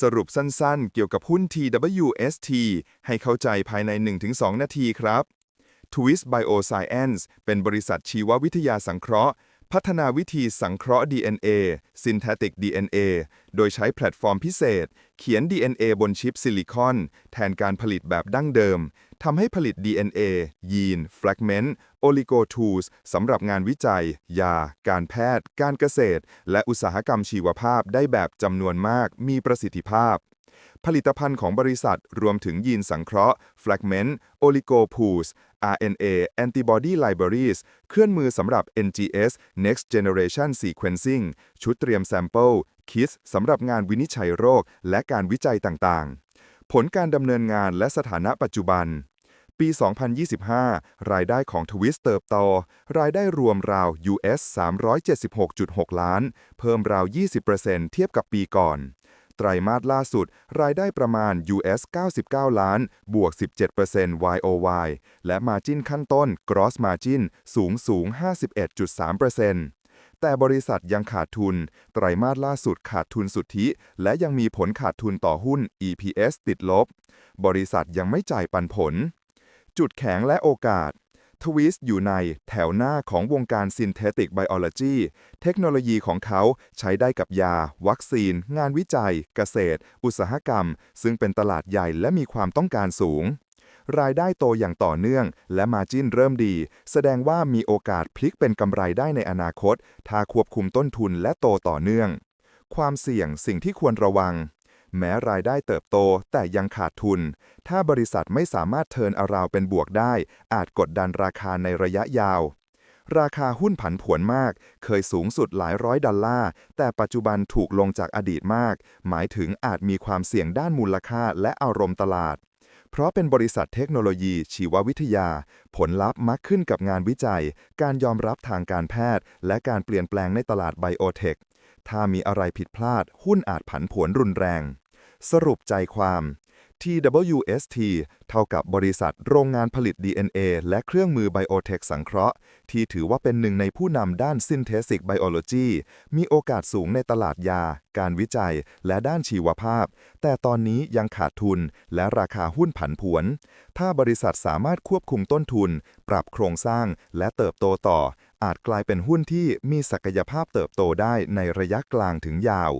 สรุปสั้นๆ เกี่ยวกับหุ้น TWST ให้เข้าใจภายใน 1-2 นาทีครับ Twist Bioscience เป็นบริษัทชีววิทยาสังเคราะห์ พัฒนาวิธีสังเคราะห์ DNA Synthetic DNA โดยใช้แพลตฟอร์มพิเศษ เขียน DNA บนชิปซิลิคอน แทนการผลิตแบบดั้งเดิม ทำให้ผลิต DNA ยีนแฟรกเมนต์โอลิโกทูสสำหรับงานวิจัย ยา การแพทย์ การเกษตร และอุตสาหกรรมชีวภาพได้แบบจำนวนมากมีประสิทธิภาพ ผลิตภัณฑ์ของบริษัทรวมถึงยีนสังเคราะห์ Fragment Oligo Pools RNA Antibody Libraries เคลื่อนมือสำหรับ NGS Next Generation Sequencing ชุดเตรียมแซมเปิลคิสสำหรับงานวินิจฉัยโรค และการวิจัยต่างๆ ผลการดำเนินงานและสถานะปัจจุบัน ปี 2025 รายได้ของทวิสเติบโต รายได้รวมราว US 376.6 ล้าน เพิ่มราว 20%เทียบกับปีก่อน ไตรมาสล่าสุด รายได้ประมาณ US 99 ล้าน บวก 17% YOY และมาจิ้นขั้นต้น Gross Margin สูงสูง 51.3%แต่บริษัทยังขาดทุน ไตรมาสล่าสุดขาดทุนสุทธิ และยังมีผลขาดทุนต่อหุ้น EPS ติดลบ บริษัทยังไม่จ่ายปันผล จุดแข็งและโอกาส ทวิสอยู่ในแถวหน้าของวงการ Synthetic Biology เทคโนโลยีของเขาใช้ได้กับยา วัคซีน งานวิจัย เกษตร อุตสาหกรรม ซึ่งเป็นตลาดใหญ่และมีความต้องการสูง รายได้โตอย่างต่อเนื่องและมาจิ้นเริ่มดี แสดงว่ามีโอกาสพลิกเป็นกำไรได้ในอนาคต ถ้าควบคุมต้นทุนและโตต่อเนื่อง ความเสี่ยงสิ่งที่ควรระวัง แม้รายได้เติบโตแต่ยังขาดทุน ถ้าบริษัทไม่สามารถเทินอาราวเป็นบวกได้ อาจกดดันราคาในระยะยาว ราคาหุ้นผันผวนมาก เคยสูงสุดหลายร้อยดอลลาร์ แต่ปัจจุบันถูกลงจากอดีตมาก หมายถึงอาจมีความเสี่ยงด้านมูลค่าและอารมณ์ตลาดเพราะเป็นบริษัทเทคโนโลยีชีววิทยา ผลลัพธ์มักขึ้นกับงานวิจัย การยอมรับทางการแพทย์ และการเปลี่ยนแปลงในตลาดไบโอเทค ถ้ามีอะไรผิดพลาด หุ้นอาจผันผวนรุนแรง สรุปใจความ TWST เท่ากับบริษัทโรงงานผลิต DNA และเครื่องมือไบโอเทคสังเคราะห์ ที่ถือว่าเป็นหนึ่งในผู้นำด้าน Synthetic Biology มีโอกาสสูงในตลาดยา การวิจัย และด้านชีวภาพ แต่ตอนนี้ยังขาดทุนและราคาหุ้นผันผวน ถ้าบริษัทสามารถควบคุมต้นทุน ปรับโครงสร้าง และเติบโตต่อ อาจกลายเป็นหุ้นที่มีศักยภาพเติบโตได้ในระยะกลางถึงยาว